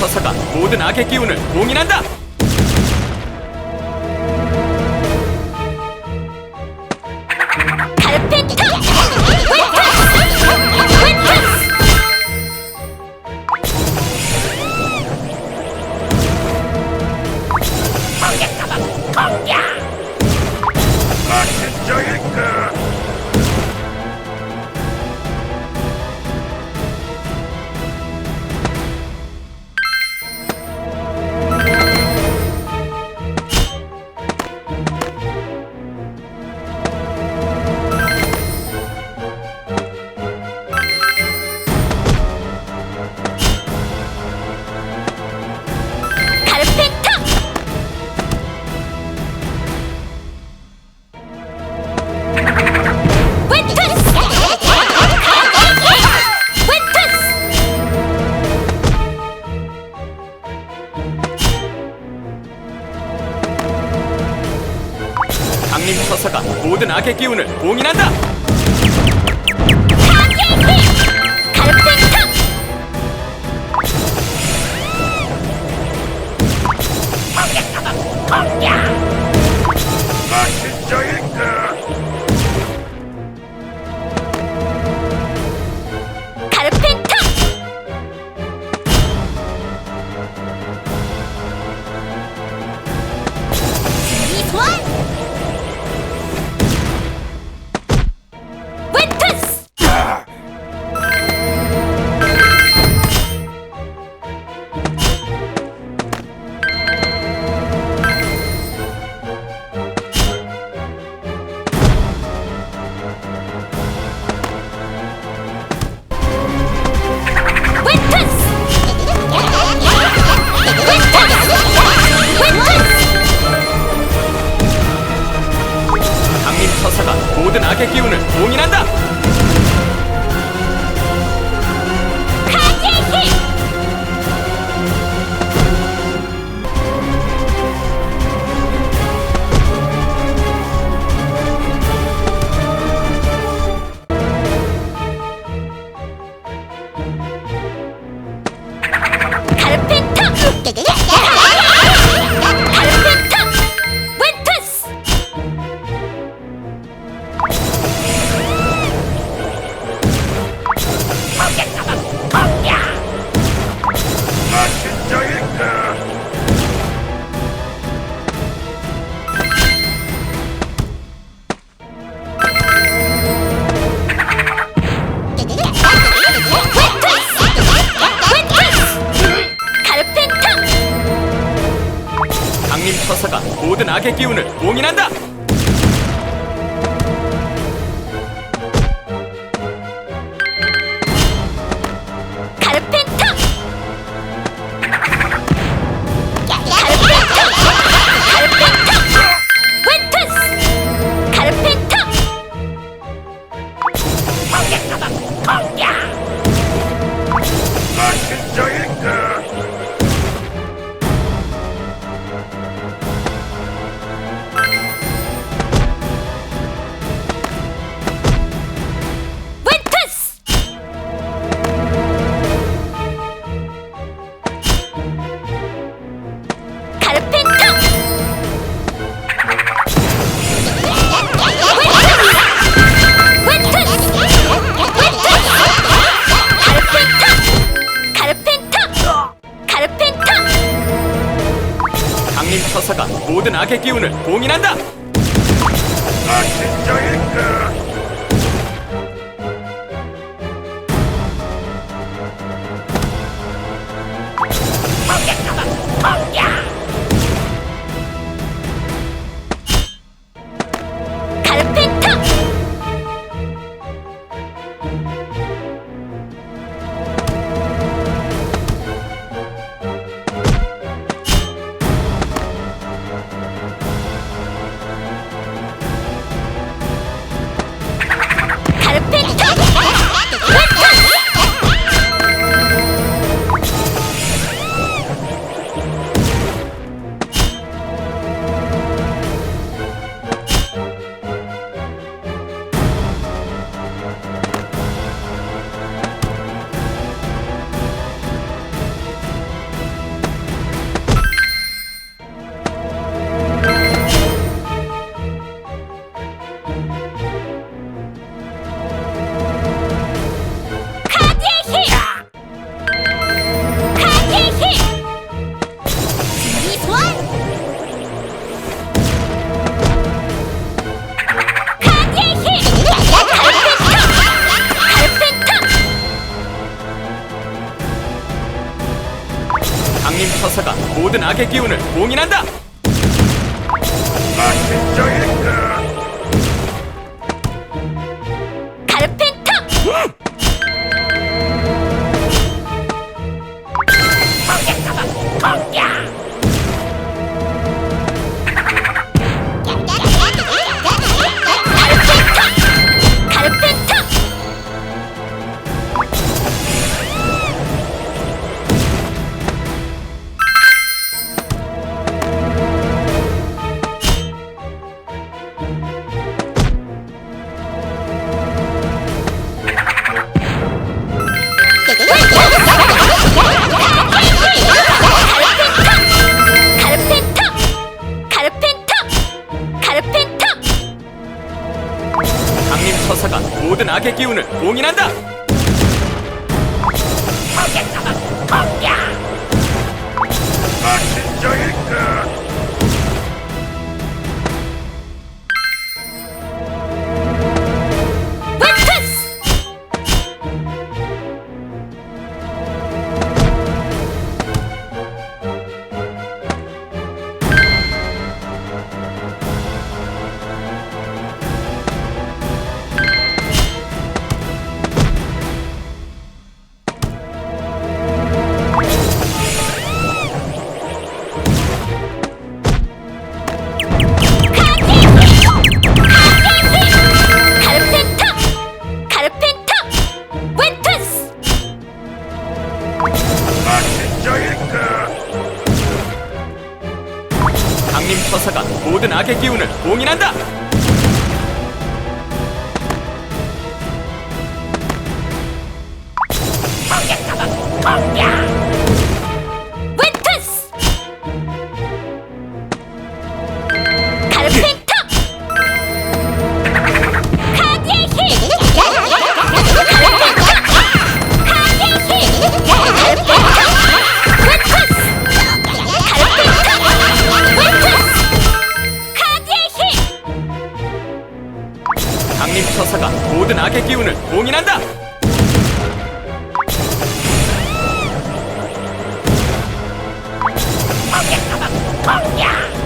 서사가 모든 악의 기운을 봉인한다. 갈펜터 웬터스 웬터스 갈펜터 악의 기운을 봉인한다. 모든 악의 기운을 봉인한다. 모든 악의 기운을 봉인한다. 강림 서사가 모든 악의 기운을 봉인한다. 갈펜터 악의 기운을 봉인한다. 처사가 모든 악의 기운을 봉인한다. 웬투스 봉인한다. 웬투스 봉인한다. 카드의